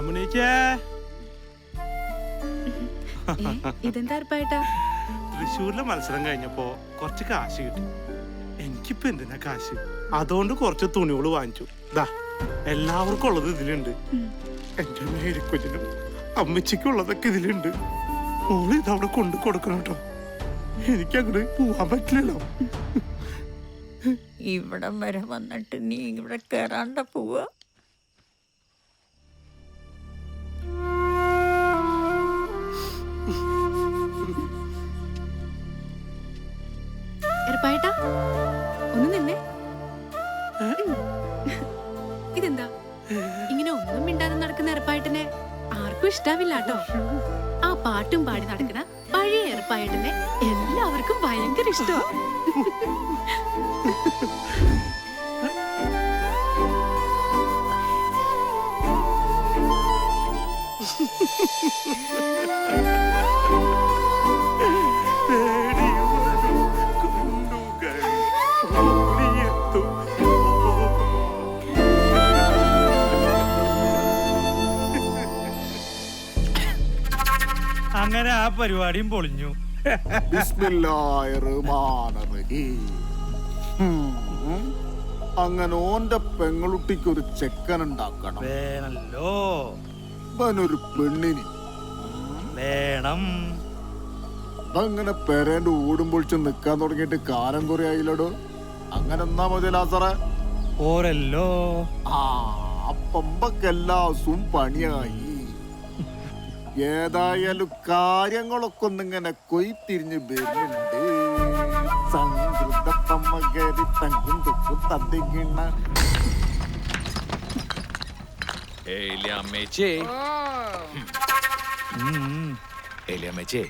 അമ്മണിക്കേ ഇതെന്താ തൃശ്ശൂരിലെ മത്സരം കഴിഞ്ഞപ്പോ കുറച്ച് കാശ് കിട്ടി. എനിക്കിപ്പോ എന്തിനാ കാശ്? അതുകൊണ്ട് കുറച്ച് തുണികൾ വാങ്ങിച്ചു. ദാ എല്ലാവർക്കും ഉള്ളത് ഇതിലുണ്ട്. എന്റെ മേരിക്കുഞ്ഞിനും അമ്മച്ചിക്കും ഉള്ളതൊക്കെ ഇതിലുണ്ട്. മോൾ ഇതവിടെ കൊണ്ടു കൊടുക്കണം കേട്ടോ. എനിക്ക് അങ്ങോട്ട് പോവാൻ പറ്റില്ലല്ലോ. ഇവിടം വരെ വന്നിട്ട് നീ ഇവിടെ കയറാണ്ട പോവാ. എർപ്പായിട്ടാ ഒന്ന് നിന്നെ. ഇതെന്താ? ഇങ്ങനെ ഒന്നും മിണ്ടാതെ നടക്കുന്ന എറപ്പായിട്ടിനെ ആർക്കും ഇഷ്ടാവില്ല കേട്ടോ ആ പാട്ടും പാടി നടക്കുന്ന പഴയ എറപ്പായിട്ടിനെ എല്ലാവർക്കും ഭയങ്കര ഇഷ്ടമാ അങ്ങനെ ആ പരിപാടിയും പൊളിഞ്ഞു. അങ്ങനെ ഓന്റെ പെങ്ങളുട്ടിക്ക് ഒരു ചെക്കൻ ഉണ്ടാക്കണം വേണല്ലോ. ഇവനൊരു പെണ്ണിന്. വേണം. അതങ്ങനെ പെരേന്റെ ഓടുമ്പോൾ ചെന്ന് നിക്കാൻ തുടങ്ങിയിട്ട് കാലം കുറെ ആയില്ലടോ അങ്ങനെ എന്നാ മതി ലാസറേ. ഓരല്ലോ ആ അപ്പമ്പക്കെല്ലാസും പണിയായി. ഏതായാലും കാര്യങ്ങളൊക്കെ ഒന്നിങ്ങനെ കൊയ്ത്തിരിഞ്ഞ് വരുന്നുണ്ട്. തങ്കും തുക്കും ഉം. ഏലിയമ്മേച്ചേ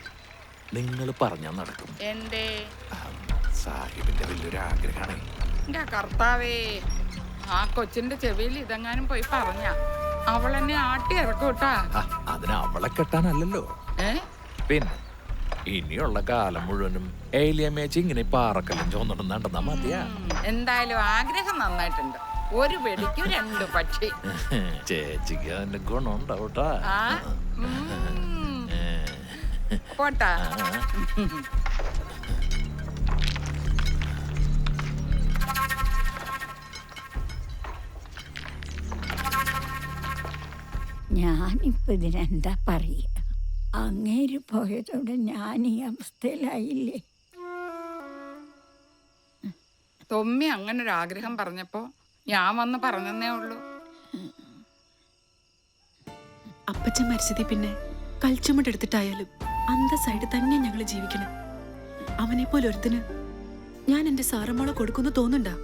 നിങ്ങൾ പറഞ്ഞാൽ നടക്കും. എന്തേ? സാഹിബിന്റെ വലിയൊരു ആഗ്രഹമാണ് എന്റെ കർത്താവേ ആ കൊച്ചിന്റെ ചെവിയിൽ ഇതെങ്ങാനും പോയി പറഞ്ഞ. അവൾ എന്നെ ആട്ടി ഇറക്കൂട്ടാ. അതിന് അവളെ കെട്ടാനല്ലല്ലോ. പിന്നെ ഇനിയുള്ള കാലം മുഴുവനും ഏലിയമ്മേച്ചി ഇങ്ങനെ പാറക്കല്ലും ചോന്നിടും നടന്നാ മതിയാ. എന്തായാലും ആഗ്രഹം നന്നായിട്ടുണ്ട്. ഒരു വെടിക്ക് രണ്ട് പക്ഷി. ചേച്ചിക്ക് അതിന്റെ ഗുണമുണ്ടാവട്ടാ. പോട്ടാ. ഞാനിപ്പോ ഇതിനെന്താ പറയുക. അങ്ങേര് പോയതോടെ ഞാൻ ഈ അവസ്ഥയിലായില്ലേ? തൊമ്മി അങ്ങനെ ഒരു ആഗ്രഹം പറഞ്ഞപ്പോ ഞാൻ വന്ന് പറഞ്ഞതേ ഉള്ളൂ. അപ്പച്ചൻ മരിച്ചതി പിന്നെ കൽച്ചുമട്ടെടുത്തിട്ടായാലും അന്തസ്സായിട്ട് തന്നെ ഞങ്ങൾ ജീവിക്കണം അവനെ പോലെ ഒരുത്തിന് ഞാൻ എന്റെ സാറമ്മോളെ കൊടുക്കുന്നു തോന്നുണ്ടാ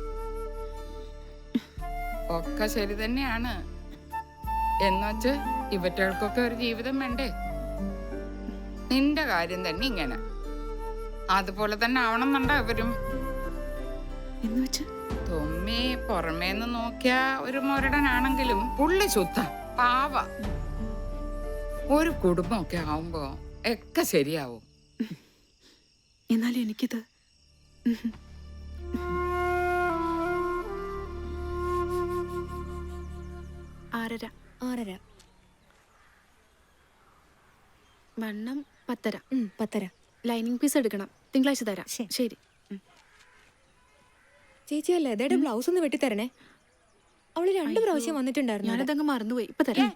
ഒക്കെ ശരി തന്നെയാണ്. എന്നുവച്ച് ഇവറ്റകൾക്കൊക്കെ ഒരു ജീവിതം വേണ്ടേ? നിന്റെ കാര്യം തന്നെ ഇങ്ങനെ. അതുപോലെ തന്നെ ആവണം എന്നുണ്ടോ ഇവരും എന്ന് തൊമ്മി പുറമേന്ന് നോക്കിയ ഒരു മുരടനാണെങ്കിലും പുള്ളി ശുദ്ധ പാവ. ഒരു കുടുംബമൊക്കെ ആവുമ്പോ ഒക്കെ ശരിയാവും. എന്നാലും എനിക്കിത് ആറര വണ്ണം പത്തര. പത്തര. ലൈനിങ് പീസ് എടുക്കണം. തിങ്കളാഴ്ച തരാം. ശരി. ചേച്ചി അല്ലേ? ലതയുടെ ബ്ലൗസ് ഒന്ന് വെട്ടിത്തരണേ. അവൾ രണ്ട് പ്രാവശ്യം വന്നിട്ടുണ്ടായിരുന്നു. ഞാനതങ്ങ് മറന്നുപോയി. ഇപ്പൊ തരാം.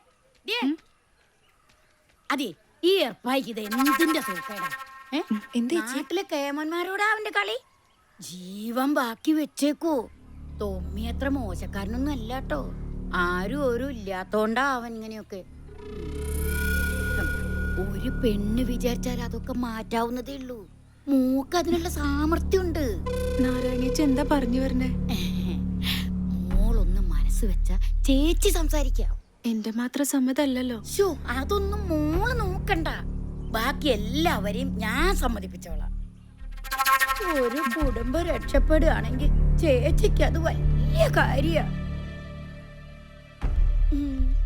അതെ ഈ എന്തിന്റെ സൂക്കേടാ? നാട്ടിലെ കേമന്മാരോടാ അവന്റെ കളി? ജീവൻ ബാക്കി വെച്ചേക്കോ. തൊമ്മി അത്ര മോശക്കാരനൊന്നും അല്ല കേട്ടോ. ആരും ഒരു ഇല്ലാത്തോണ്ടാ അവൻ ഇങ്ങനെയൊക്കെ. ഒരു പെണ്ണ് വിചാരിച്ചാൽ അതൊക്കെ മാറ്റാവുന്നതേ ഉള്ളൂ. മൂക്ക് അതിനുള്ള സാമർഥ്യമുണ്ട്. നാരായണേച്ചി എന്താ പറഞ്ഞു വരണേ? മോളൊന്ന് മനസ്സ് വെച്ച ചേച്ചി സംസാരിക്കാം. എന്റെ മാത്രം സമ്മതല്ലല്ലോ. ഷോ അതൊന്നും മോൾ നോക്കണ്ട. ബാക്കി എല്ലാവരെയും ഞാൻ സമ്മതിപ്പിച്ചോളാം. ഒരു കുടുംബം രക്ഷപ്പെടുകയാണെങ്കിൽ ചേച്ചിക്ക് അത് വലിയ 嗯。